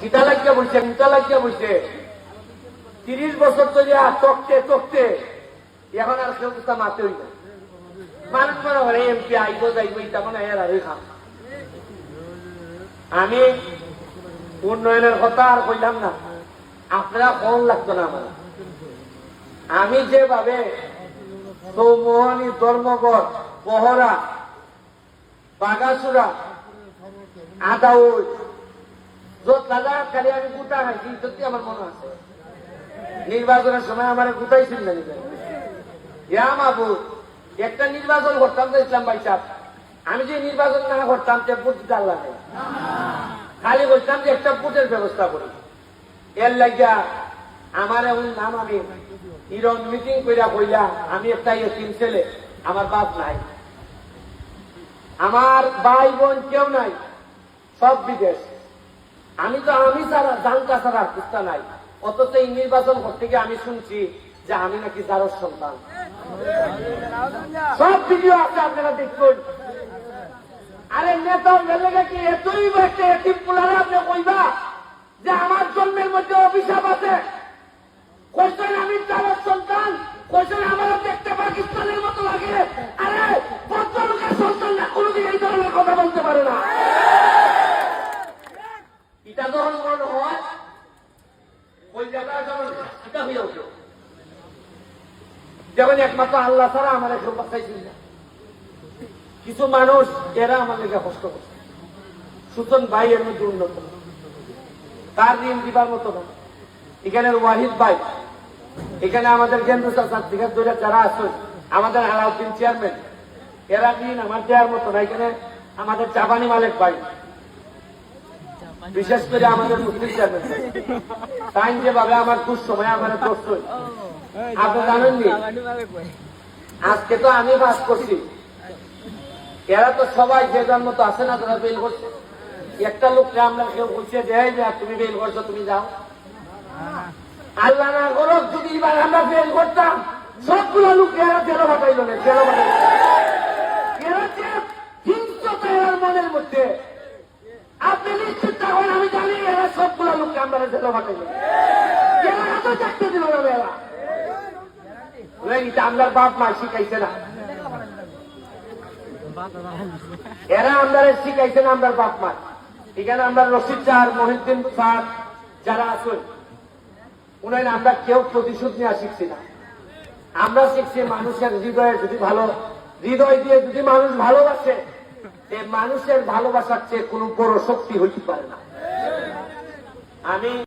কিতা লাগিয়া বসে কিতা লাগিয়া বসে তিরিশ বছর ধরে চকতে চকতে, এখন আর কেউ কথা মাতে হইল মানুষ মনে করে এমপি আইব, যাইব মনে হয় আর খাম আমি উন্নয়নের কথা আর কইলাম না। আপনারা কম লাগতো না আমার। আমি যেভাবে সৌমোহনী ধর্মগড় পহরা, বাগাসুরা, আদাউল যত দাদা খালি আমি গুটা খাইছি সত্যি আমার মনে আছে? নির্বাচনের সময় আমার গুটাইছিল না ইয়া মাবু একটা নির্বাচন করতাম তো ইসলাম ভাই সাহেব। আমি যে নির্বাচন না করতাম সে ভোট দিতে আল্লাহ খালি বলতাম যে একটা ভোটের ব্যবস্থা করি। এর লাগিয়া আমার এমন নাম আমি ইরন মিটিং কইরা কইলা, আমি একটা ইয়ে ছেলে, আমার বাপ নাই। আমার ভাই বোন কেউ নাই, সব বিদেশ। আমি তো আমি ছাড়া, জানকা ছাড়া কুস্তা নাই। অথচ এই নির্বাচন করতে গিয়ে আমি শুনছি যে আমি নাকি জারোর সন্তান। সব ভিডিও আছে, আপনারা দেখুন। আরে নেতা মেলে কি এতই একটা এটি পুলারা, আপনি কইবা যে আমার জন্মের মধ্যে অভিশাপ আছে কোশ্চেন আমি যারোর সন্তান কোশ্চেন আমারও দেখতে পাকিস্তানের মতো লাগে আরে ভদ্রলোকের সন্তান না কোনোদিন এই ধরনের কথা বলতে পারে না এটা যখন মনে হয় যখন একমাত্র আল্লাহ ছাড়া আমার এখন বাঁচাইছিল না। কিছু মানুষ এরা লেগে কষ্ট করছে। সুতন ভাই এর মধ্যে উন্নত। তার ঋণ দিবার মতো না। এখানের ওয়াহিদ ভাই, এখানে আমাদের কেন্দ্র চাচার থেকে ধরে যারা আছে, আমাদের আলাউদ্দিন চেয়ারম্যান এরা ঋণ আমার দেওয়ার মতো না। এখানে আমাদের জাপানি মালিক ভাই। বিশেষ করে আমাদের মুসলিম চেয়ারম্যান তাই যেভাবে আমার দুঃসময় আমার দোষ আপনি জানেননি আজকে তো আমি বাস করছি। এরা তো সবাই যে যার মতো আসে না তারা বেল করছে। একটা লোককে আমরা কেউ বলছে দেয় যে তুমি বেল করছ তুমি যাও। আল্লাহ না করো যদি এবার আমরা বেল করতাম সবগুলো লোক এরা জেলো ভাটাইল না জেলো ভাটাইল এরা যে হিংসতা এরার মনের মধ্যে। আপনি নিশ্চিত সবগুলো লোককে আমরা জেলো এত চাকরি দিল না বাপ মা শিখাইছে না। এরা আমরা শিখাইছেন আমরা বাপ মা। এখানে আমরা রশিদ স্যার, মহিউদ্দিন স্যার যারা আছেন উনাই আমরা কেউ প্রতিশোধ নেওয়া শিখছি না। আমরা শিখছি মানুষের হৃদয়ে যদি ভালো, হৃদয় দিয়ে যদি মানুষ ভালোবাসে মানুষের ভালোবাসার চেয়ে কোনো বড় শক্তি হইতে পারে না। আমি